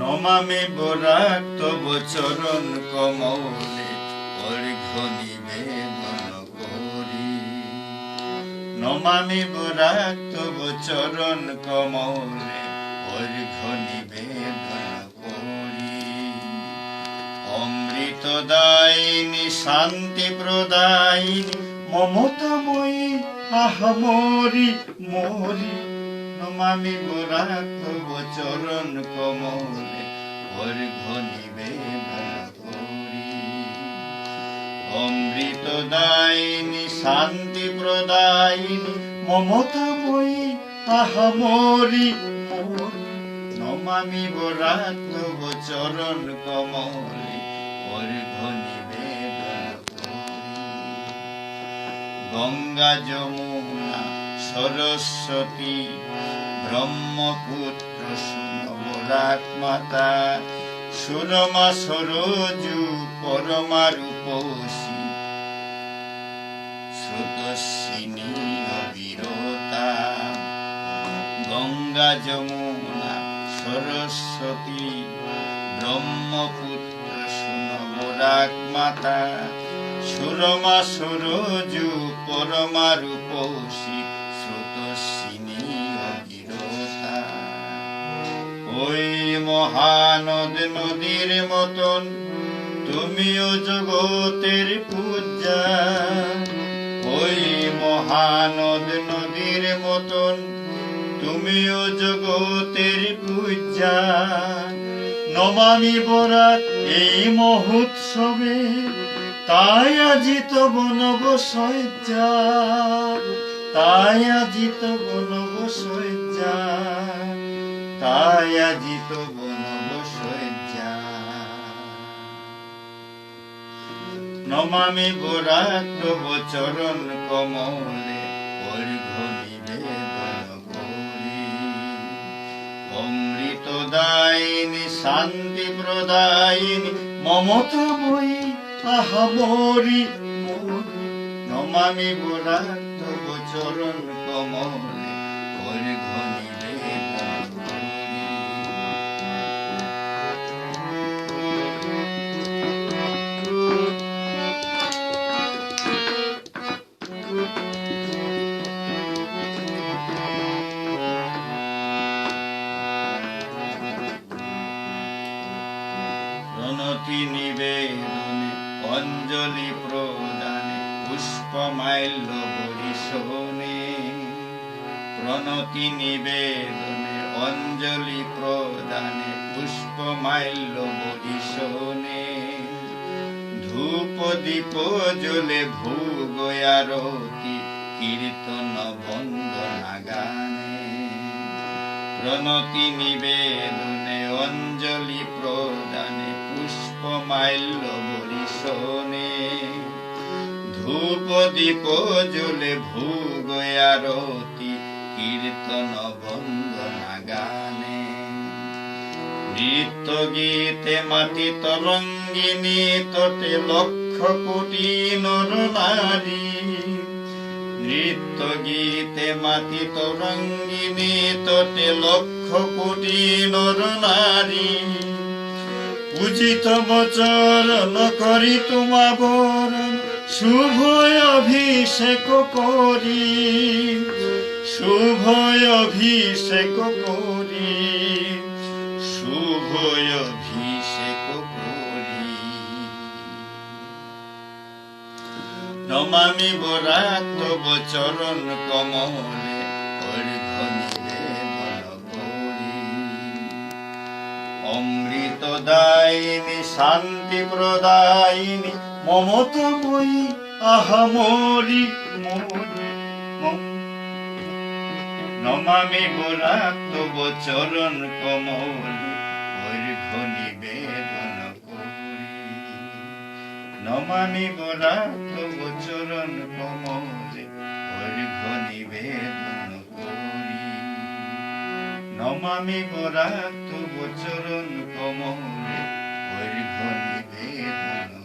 নমামি বরাক, তব চরণ কমলে অর্ঘ্য নিবেদন করি। নমামি বরাক, তব চরণ কমলে অর্ঘ্য নিবেদন করি। অমৃতদায়িনী, শান্তি প্রদায়িনী, মমতাময়ী আহা মরি মরি নমামি বরাক চরণ কমলে অর্ঘ্য নিবেদন করি। অমৃতদায়িনী, শান্তি প্রদায়িনী আহা মরি মরি। নমামি বরাক চরণ কমলে করি। গঙ্গা যমুনা সরস্বতী ব্রহ্মপুত্র সুনবরাক মাতা সুরমা সরজু পরমা রূপসী। স্রোতস্বিনী অবিরতা গঙ্গা যমুনা, সরস্বতী ব্রহ্মপুত্র সুনবরাক মাতা সুরমা সরজু পরমা রূপসী। মহানদ নদীর মতন, তুমিও জগতের পূজা। ওই মহানদ নদীর মতন, তুমিও জগতের পূজা। নমামি বরাত এই মহোৎসবে, তাই আজি তো বনব সজ্জা। তাই আজি তো বনব সজ্জা। তাই আজি তো বনব সজ্জা নমামি বরাক তব চরণ কমলে অমৃতদায়িনী শান্তি প্রদায়িনী মমতাময়ী আহা মরি নমামি বরাক তব চরণ কমলে প্রণতি নিবেদনে, অঞ্জলি প্রদানে, পুষ্পমাল্য বরিশনে। প্রণতি নিবেদনে, অঞ্জলি প্রদানে, পুষ্পমাল্য বরিশনে। ধূপ দীপ জ্বলে ভোগ আরতি, কীর্তন বন্দনা গানে। প্রণতি নিবেদনে অঞ্জলি প্রদানে পুষ্পমাল্য বরিশনে ধূপ দীপ জ্বলে ভোগ আরতি কীর্তন বন্দনা গানে নৃত্য গীতে মাতি তরঙ্গিনী তটে লক্ষ কোটি নর নারী নৃত্য গীতে মাতি তরঙ্গিনী তটে লক্ষ কোটি নর নারী। পূজিত বচরণ করি তোমা বরণ শুভ অভিষেক করি। শুভ অভিষেক করি। শুভ অভিষেক নমামি বরাক তব চরণ কমলে করি অমৃতদায়িনী শান্তি প্রদায়িনী মমতাময়ী, আহা মরি মরি। নমামি বরাক তব চরণ কমলে অর্ঘ্য নিবেদন করি নমামি গোনাথ চরণ কমলে অর্ঘ নিবেদন করি। নমামি গোনাথ চরণ কমলে অর্ঘ নিবেদন